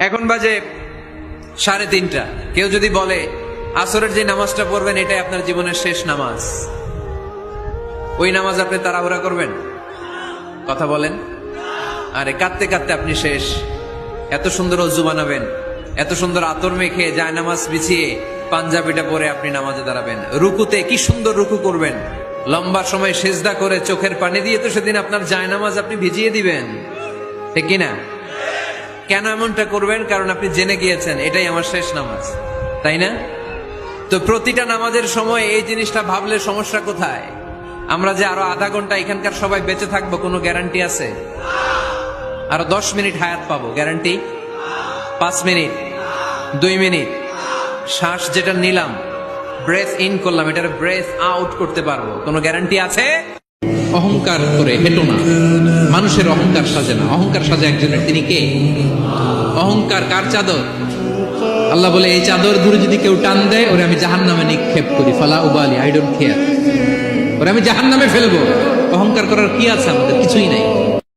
এখন বাজে সাড়ে তিনটা। কেউ যদি বলে, আসরের যে নামাজটা পড়বেন, এটাই আপনার জীবনের শেষ নামাজ। ওই নামাজ আপনি তাড়াহুড়া করবেন? কথা বলেন। আরে, কাঁদতে কাঁদতে আপনি শেষ। এত সুন্দর অজু বানাবেন, এত সুন্দর আতর মেখে যায় নামাজ বিছিয়ে পাঞ্জাবিটা পরে আপনি নামাজে দাঁড়াবেন। রুকুতে কি সুন্দর রুকু করবেন। লম্বা সময় সেজদা করে চোখের পানি দিয়ে তো সেদিন আপনার জায়নামাজ আপনি ভিজিয়ে দিবেন। ঠিক কিনা? কেন এমনটা করবেন? কারণ আপনি জেনে গিয়েছেন, এটাই আমার শেষ নামাজ। তাই না? তো প্রতিটা নামাজের সময় এই জিনিসটা ভাবলে সমস্যা কোথায়? আমরা যে আরও আধা ঘণ্টা এখানকার সবাই বেঁচে থাকব, কোনো গ্যারান্টি আছে? আরও দশ মিনিট হায়াত পাবো, গ্যারান্টি? পাঁচ মিনিট, দুই মিনিট। শ্বাস যেটা নিলাম ব্রেথ ইন করলাম, এটার ব্রেথ আউট করতে পারব, কোনো গ্যারান্টি আছে? অহংকার করে হেঁটো না। মানুষের অহংকার সাজে না। অহংকার সাজে একজনের। তিনি কে? অহংকার কার চাদর? আল্লাহ বলে, এই চাদর দূরে যদি কেউ টান দেয়, ওরে আমি জাহান নামে নিক্ষেপ করি। ফালা উবালি আই ডোন্ট কেয়ার ওরে আমি জাহান নামে ফেলব। অহংকার করার কি আছে আমাদের? কিছুই নাই।